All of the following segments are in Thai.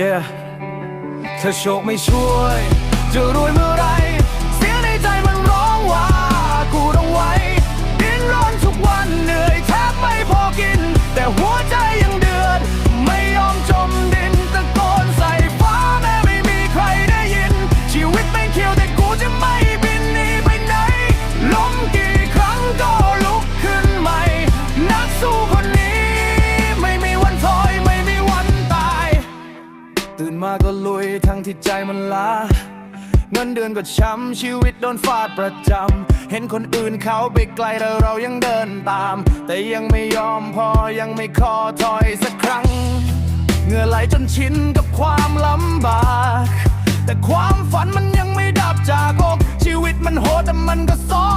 yeah เธอโชคไม่ช่วย จะรวยเมื่อไร ตื่นมาก็ลุยทั้งที่ใจมันล้า เงินเดือนก็ช้ำชีวิตโดนฟาดประจำ เห็นคนอื่นเขาไปไกลแต่เรายังเดินตาม แต่ยังไม่ยอมพอยังไม่ขอถอยสักครั้ง เหงื่อไหลจนชินกับความลำบาก แต่ความฝันมันยังไม่ดับจากอกชีวิตมันโหดแต่มันก็สอ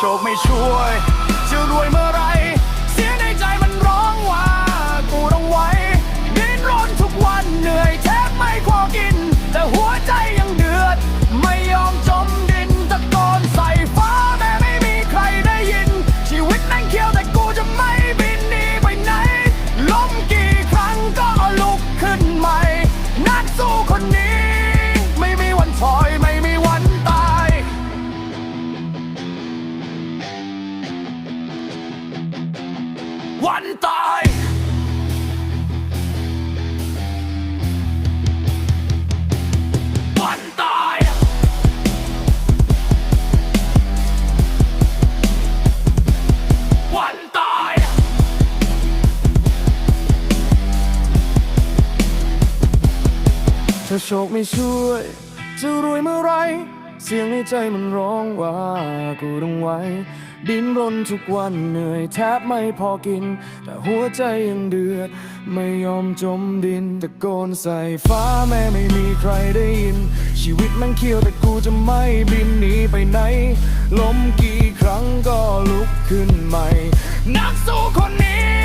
โชคไม่ช่วย จะรวยเมื่อ วันตาย วันตาย วันตาย ถ้าโชคไม่ช่วย จะรวยเมื่อไร เสียงในใจมันร้องว่ากูต้องไว้ ดิ้นรนทุกวันเหนื่อยแทบไม่พอกิน แต่หัวใจยังเดือด ไม่ยอมจมดินตะโกนใส่ฟ้าแม้ไม่มีใครได้ยิน ชีวิตมันเขียวแต่กูจะไม่บินหนีไปไหนล้มกี่ครั้งก็ลุกขึ้นใหม่ นักสู้คนนี้